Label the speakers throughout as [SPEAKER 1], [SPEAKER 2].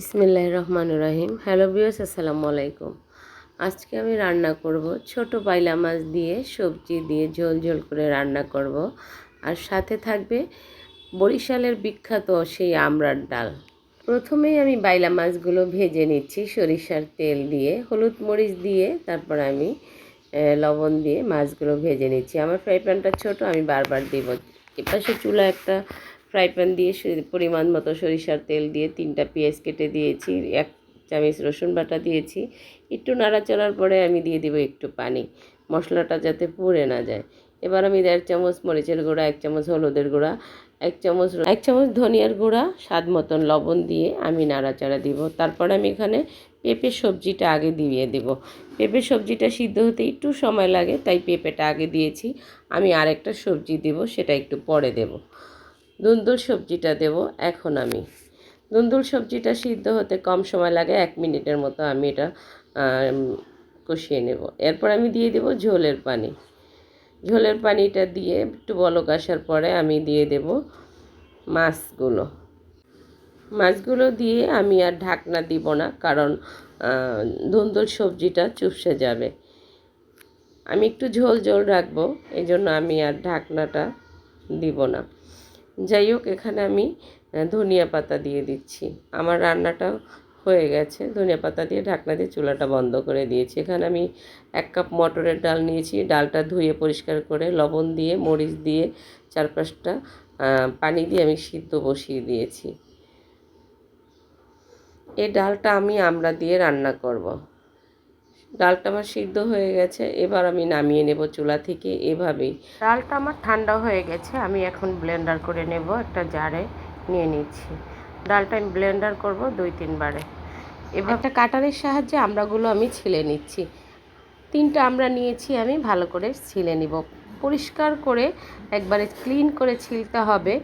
[SPEAKER 1] বিসমিল্লাহ রহমান রাহিম। হ্যালো বিয়স আসসালামু আলাইকুম। আজকে আমি রান্না করব ছোট পাইলা মাছ দিয়ে, সবজি দিয়ে ঝোল ঝোল করে রান্না করব। আর সাথে থাকবে বরিশালের বিখ্যাত সেই আমরার ডাল। প্রথমেই আমি বাইলা মাছগুলো ভেজে নিচ্ছি সরিষার তেল দিয়ে, হলুদ মরিচ দিয়ে, তারপর আমি লবণ দিয়ে মাছগুলো ভেজে নিচ্ছি। আমার ফ্রাই প্যানটা ছোটো, আমি বারবার দিব। এপাশে চুলা একটা ফ্রাই প্যান দিয়ে পরিমাণ মতো সরিষার তেল দিয়ে তিনটা পেঁয়াজ কেটে দিয়েছি, এক চামচ রসুন বাটা দিয়েছি। একটু নাড়াচাড়ার পরে আমি দিয়ে দেবো একটু পানি, মশলাটা যাতে পুড়ে না যায়। এবার আমি দেড় চামচ মরিচের গুঁড়া, এক চামচ হলুদের গুঁড়া, এক চামচ এক চামচ ধনিয়ার গুঁড়া, স্বাদ মতন লবণ দিয়ে আমি নাড়াচাড়া দিব। তারপর আমি এখানে পেঁপে সবজিটা আগে দিয়ে দেব। পেঁপে সবজিটা সিদ্ধ হতে একটু সময় লাগে, তাই পেঁপেটা আগে দিয়েছি। আমি আরেকটা সবজি দেব, সেটা একটু পরে দেব। দুন্দুল সবজিটা দেব এখন আমি। দুন্দুল সবজিটা সিদ্ধ হতে কম সময় লাগে, এক মিনিটের মতো আমি এটা কষিয়ে নেব। এরপর আমি দিয়ে দেব ঝোলের পানি। ঝোলের পানিটা দিয়ে একটু বলক আসার পরে আমি দিয়ে দেব মাছগুলো। মাছগুলো দিয়ে আমি আর ঢাকনা দিব না, কারণ ধুন্দুল সবজিটা চুপসে যাবে। আমি একটু ঝোল ঝোল রাখব এই জন্য আমি আর ঢাকনাটা দিব না। যাই হোক, এখানে আমি ধনিয়া পাতা দিয়ে দিচ্ছি। আমার রান্নাটা হয়ে গেছে। ধনিয়া পাতা দিয়ে ঢাকনা দিয়ে চুলাটা বন্ধ করে দিয়েছি। এখানে আমি এক কাপ মটরের ডাল নিয়েছি। ডালটা ধুয়ে পরিষ্কার করে লবণ দিয়ে, মরিচ দিয়ে চার পাঁচটা পানি দিয়ে আমি সিদ্ধ বসিয়ে দিয়েছি। এই ডালটা আমি আমরা দিয়ে রান্না করব। ডালটা আমার সিদ্ধ হয়ে গেছে এবার আমি নামিয়ে নেব চুলা থেকে এভাবেই। ডালটা আমার ঠান্ডা হয়ে গেছে আমি এখন ব্লেন্ডার করে নেব একটা জারে নিয়ে নিচ্ছি। ডালটা আমি ব্লেন্ডার করব দুই তিনবারে। এবার একটা কাটারের সাহায্যে আমরাগুলো আমি ছিলে নিচ্ছি। তিনটা আমরা নিয়েছি আমি ভালো করে ছিলে নিব। পরিষ্কার করে একবারে ক্লিন করে ছিলতে হবে।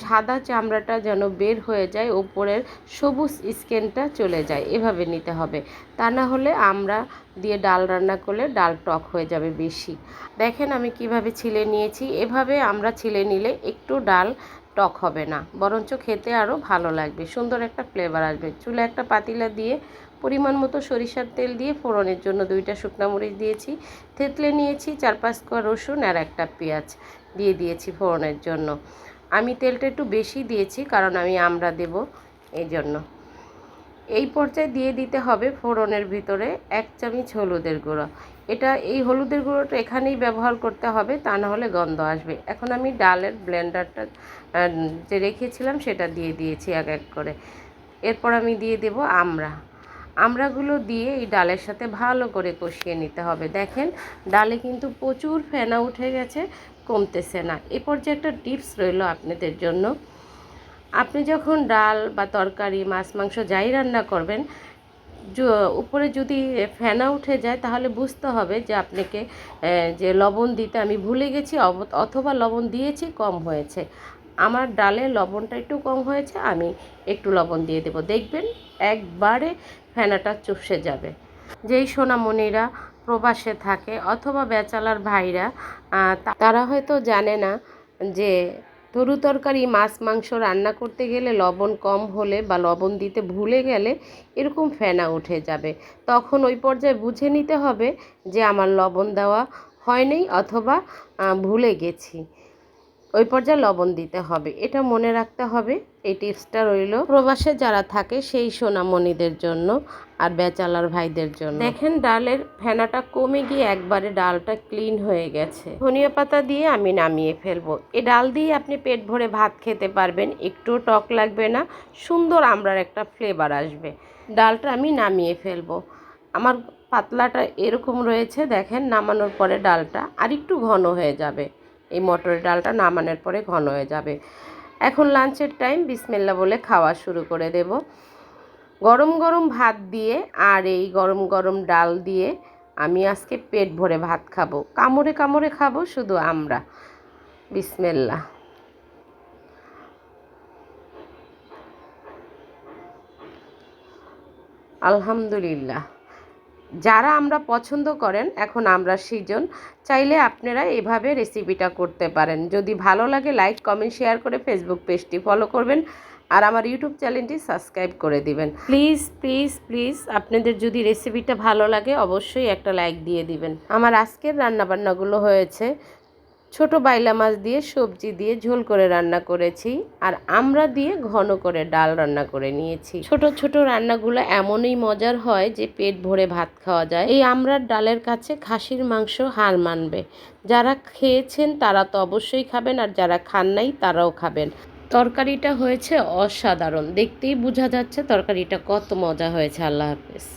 [SPEAKER 1] সাদা চামড়াটা যেন বের হয়ে যায়, ওপরের সবুজ স্কেনটা চলে যায়, এভাবে নিতে হবে। তা না হলে আমরা দিয়ে ডাল রান্না করলে ডাল টক হয়ে যাবে বেশি। দেখেন আমি কীভাবে ছিলে নিয়েছি, এভাবে আমরা ছিলে নিলে একটু ডাল টক হবে না, বরঞ্চ খেতে আরও ভালো লাগবে, সুন্দর একটা ফ্লেভার আসবে। চুলে একটা পাতিলা দিয়ে পরিমাণ মতো সরিষার তেল দিয়ে ফোড়নের জন্য দুইটা শুকনো মরিচ দিয়েছি, থেতলে নিয়েছি চার পাঁচ কোয়া রসুন আর একটা পেঁয়াজ দিয়ে দিয়েছি ফোড়নের জন্য। আমি তেলটা একটু বেশি দিয়েছি, কারণ আমি আমরা দেব এই জন্য এই পর্যায়ে দিয়ে দিতে হবে ফোড়নের ভিতরে এক চামচ হলুদের গুঁড়ো। এটা এই হলুদের গুঁড়োটা এখানেই ব্যবহার করতে হবে, তা না হলে গন্ধ আসবে। এখন আমি ডালের ব্লেন্ডারটা যে রেখেছিলাম সেটা দিয়ে দিয়েছি এক এক করে। এরপর আমি দিয়ে দেব আমড়া। আমড়াগুলো দিয়ে এই ডালের সাথে ভালো করে কষিয়ে নিতে হবে। দেখেন, ডালে কিন্তু প্রচুর ফেনা উঠে গেছে, কমতেছে না। এ পর্যায়ে একটা টিপস রইল আপনাদের জন্য। আপনি যখন ডাল বা তরকারি, মাছ, মাংস যাই রান্না করবেন উপরে যদি ফেনা উঠে যায়, তাহলে বুঝতে হবে যে আপনাকে যে লবণ দিতে আমি ভুলে গেছি অথবা লবণ দিয়েছি, কম হয়েছে। আমার ডালে লবণটা একটু কম হয়েছে, আমি একটু লবণ দিয়ে দেবো। দেখবেন একবারে ফেনাটা চুষে যাবে। যেই সোনামণিরা প্রবাসে থাকে অথবা বেচালার ভাইরা তারা হয়তো জানে না যে তরু তরকারি, মাছ, মাংস রান্না করতে গেলে লবণ কম হলে বা লবণ দিতে ভুলে গেলে এরকম ফেনা উঠে যাবে। তখন ওই পর্যায়ে বুঝে নিতে হবে যে আমার লবণ দেওয়া হয়নি অথবা ভুলে গেছি। ওই পর্যায়ে লবণ দিতে হবে। এটা মনে রাখতে হবে, এই টিপসটা রইল প্রবাসে যারা থাকে সেই সোনামণিদের জন্য আর বেচালার ভাইদের জন্য। দেখেন ডালের ফেনাটা কমে গিয়ে একবারে ডালটা ক্লিন হয়ে গেছে। ধনিয়া পাতা দিয়ে আমি নামিয়ে ফেলব। এই ডাল দিয়ে আপনি পেট ভরে ভাত খেতে পারবেন একটু টক লাগবে না, সুন্দর আমরার একটা ফ্লেভার আসবে। ডালটা আমি নামিয়ে ফেলব। আমার পাতলাটা এরকম রয়েছে, দেখেন নামানোর পরে ডালটা আর একটু ঘন হয়ে যাবে। এই মটরের ডালটা নামানোর পরে ঘন হয়ে যাবে। এখন লাঞ্চের টাইম, বিসমিল্লা বলে খাওয়া শুরু করে দেব। গরম গরম ভাত দিয়ে আর এই গরম গরম ডাল দিয়ে আমি আজকে পেট ভরে ভাত খাব। কামড়ে কামড়ে খাব শুধু আমরা। বিসমিল্লা। আলহামদুলিল্লাহ। যারা আমরা পছন্দ করেন, এখন আমরা সিজন চাইলে আপনারা এভাবে রেসিপিটা করতে পারেন। যদি ভালো লাগে লাইক কমেন্ট শেয়ার করে ফেসবুক পেজটি ফলো করবেন আর আমার ইউটিউব চ্যানেলটি সাবস্ক্রাইব করে দিবেন। প্লিজ প্লিজ প্লিজ আপনাদের যদি রেসিপিটা ভালো লাগে, অবশ্যই একটা লাইক দিয়ে দিবেন। আমার আজকের রান্নাবান্নাগুলো হয়েছে ছোট বাইলা মাছ দিয়ে সবজি দিয়ে ঝোল করে রান্না করেছি আর আমরা দিয়ে ঘন করে ডাল রান্না করে নিয়েছি। ছোট ছোট রান্নাগুলো এমনই মজার হয় যে পেট ভরে ভাত খাওয়া যায়। এই আমরার ডালের কাছে খাসির মাংস হার মানবে। যারা খেয়েছেন তারা তো অবশ্যই খাবেন আর যারা খান নাই তারাও খাবেন। তরকারিটা হয়েছে অসাধারণ। দেখতেই বোঝা যাচ্ছে তরকারিটা কত মজা হয়েছে। আল্লাহ হাফেজ।